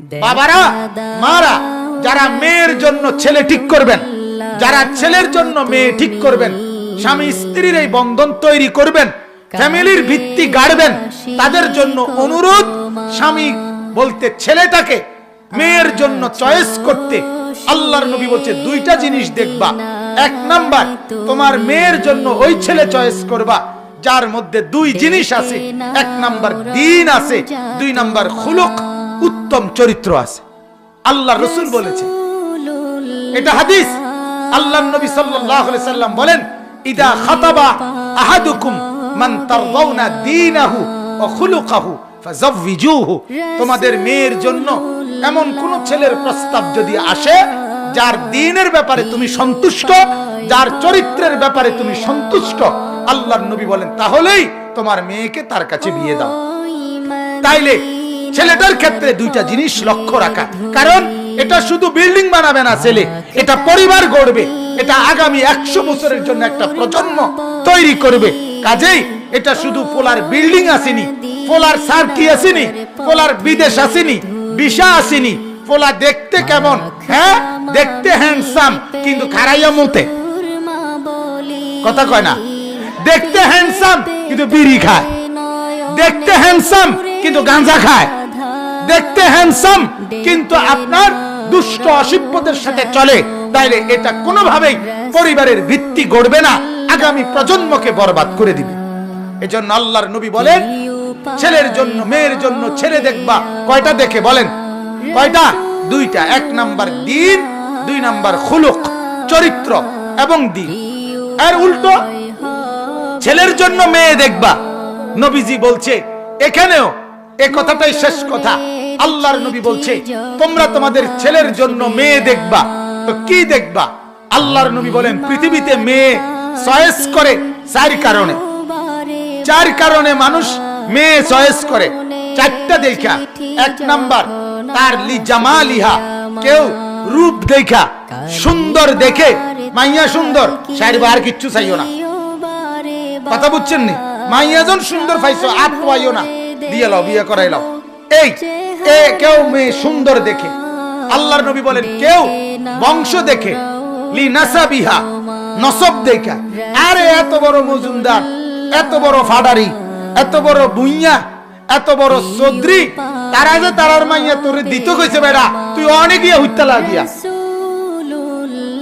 বাবারা, মারা, যারা মেয়ের জন্য ছেলে ঠিক করবেন, যারা ছেলের জন্য মেয়ে ঠিক করবেন, স্বামী স্ত্রীর এই বন্ধন তৈরি করবেন, ফ্যামিলির ভিত্তি গাড়বেন, তাদের জন্য অনুরোধ, স্বামী বলতে ছেলেটাকে মেয়ের জন্য চয়েস করতে আল্লাহর নবী বলছে, দুইটা জিনিস দেখবা। এক নাম্বার, তোমার মেয়ের জন্য ওই ছেলে চয়েস করবা, যার মধ্যে দুই জিনিস আছে। এক নাম্বার দিন আছে, দুই নাম্বার খুলুক উত্তম চরিত্র আছে। আল্লাহ রসুল বলেছে। এটা হাদিস। আল্লাহ নবী সাল্লাম বলেন, ইদা খাতাবা আহাদুকুম মান তারদাউনা ওয়া খুলুকাহু ফাযাওবিজুহু তোমাদের মেয়ের জন্য এমন কোন ছেলের প্রস্তাব যদি আসে, যার দিনের ব্যাপারে তুমি সন্তুষ্ট, যার চরিত্রের ব্যাপারে তুমি সন্তুষ্ট, আল্লাহর নবী বলেন, তাহলেই তোমার মেয়েকে তার কাছে বিয়ে দাও। তাইলে ছেলেটার ক্ষেত্রে দুইটা জিনিস লক্ষ্য রাখা। কারণ এটা শুধু বিল্ডিং বানাবে না ছেলে, এটা পরিবার গড়বে, এটা আগামী একশো বছরের জন্য একটা প্রজন্ম তৈরি করবে। কাজেই এটা শুধু পোলার বিল্ডিং আসেনি, পোলার সার্কি আসেনি, পোলার বিদেশ আসেনি বিশা আসেনি। পোলা দেখতে কেমন? হ্যাঁ দেখতে হ্যান্ডসাম কিন্তু খারাইয়া মুতে। কথা কয় না? দেখতে হ্যান্ডসাম কিন্তু বিড়ি খায়। দেখতে হ্যান্ডসাম কিন্তু গাঁজা খায়। দেখতে হ্যান্ডসাম কিন্তু আপনার দুষ্ট অসিব্যদের সাথে চলে। তাইলে এটা কোনোভাবেই পরিবারের ভিত্তি গড়বে না। আগামী প্রজন্মকে বরবাদ করে দিবে। এজন্য আল্লাহর নবী বলেন, ছেলের জন্য, মেয়ের জন্য ছেলে দেখবা। কয়টা দেখে বলেন? কয়টা? দুইটা। এক নাম্বার দিন, দুই নাম্বার খুলুক, চরিত্র এবং দিন। আর উল্টো, ছেলের জন্য মেয়ে দেখবা। নবীজি বলছে, এখানেও এ কথাটাই শেষ কথা। আল্লাহর নবী বলছে, তোমরা তোমাদের ছেলের জন্য মেয়ে দেখবা। তো কি দেখবা? আল্লাহর নবী বলেন, পৃথিবীতে মেয়ে চয়েস করে চার কারণে। চার কারণে মানুষ মেয়ে চয়েস করে। চারটা দেখা। এক নাম্বার, তার লি জামালিহা। কেউ রূপ দেখা, সুন্দর দেখে, মাইয়া সুন্দর সাইড আর কিচ্ছু চাইও না। কথা বুঝছেন নি? মাইয়াজন সুন্দর পাইছো, আর পাইও না। দিয়ে লাও, বিয়ে করাই এই এ কেউ মেয়ে সুন্দর দেখে। আল্লাহর নবী বলেন, কেউ বংশ দেখে। লি নাসাবিহা, নসব দেখা। আরে, এত বড় মজুমদার, এত বড় ফাডারি, এত বড় বুইয়া এত বড় চৌধুরী, তারা যে তারার মাইয়া তোরে দিত কইছে, বেড়া, তুই অনেক গিয়ে হইতে লাগিয়া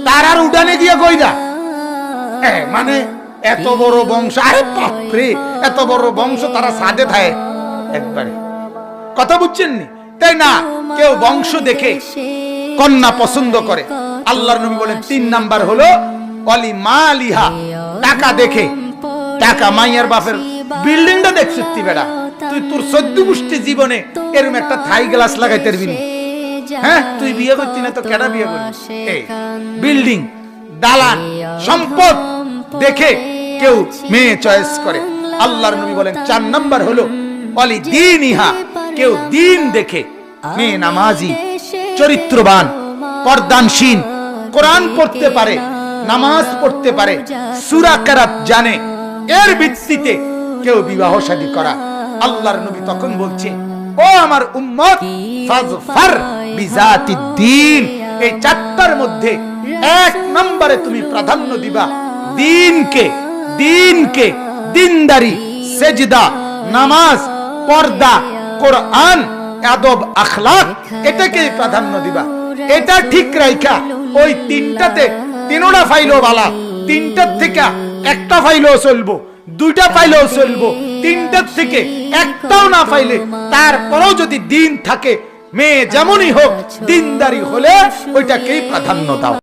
তারার উডানে গিয়ে কইরা। মানে এত বড় বংশ, আরে বাপরে, এত বড় বংশ তারা সাদে থাকে একবারে। কথা বুঝছেন নি? তাই না? কেউ বংশ দেখে কন্যা পছন্দ করে। আল্লাহর নবী বলেন তিন নাম্বার হলো অলি মালিহা। টাকা দেখে। টাকা মাইয়ার বাপের বিল্ডিংটা দেখছিস তুই বেড়া। তুই তোর সদ্য গোষ্ঠী জীবনে এরকম একটা থাই গ্লাস লাগাইতে পারবি। হ্যাঁ তুই বিয়ে করতি না তো কেডা বিয়ে করবি? এই, বিল্ডিং দালান সম্পদ দেখে কেউ মেয়ে চয়েস করে। আল্লাহর নবী বলেন চার নাম্বার হলো অলি দিন ইহা। কেউ দিন দেখে। মেয়ে নামাজি, চরিত্রবান পর্দানসীন কোরআন পড়তে পারে, নামাজ পড়তে পারে, সূরা কেরাত জানে। এর ভিত্তিতে কেউ বিবাহ শাদী করা। আল্লাহর নবী তখন বলছে, ও আমার উম্মত, ফাজফার বিজাতিদ দ্বীন এই চারটার মধ্যে এক নম্বরে তুমি প্রাধান্য দিবা দিনকে দিনকে, দিনদারি, সেজদা, নামাজ, পর্দা কোরআন, আদব, আখলাক এটাকে প্রাধান্য দিবা। এটা ঠিক রাইখা। ওই তিনটাতে তিনোটা ফাইলও বালা। তিনটার থেকে একটা ফাইলও চলবো। দুইটা পাইলেও চলবো। তিনটার থেকে একটাও না পাইলে তারপরেও যদি দিন থাকে, মেয়ে যেমনই হোক, দিনদারি হলে ওইটাকেই প্রাধান্য দাও।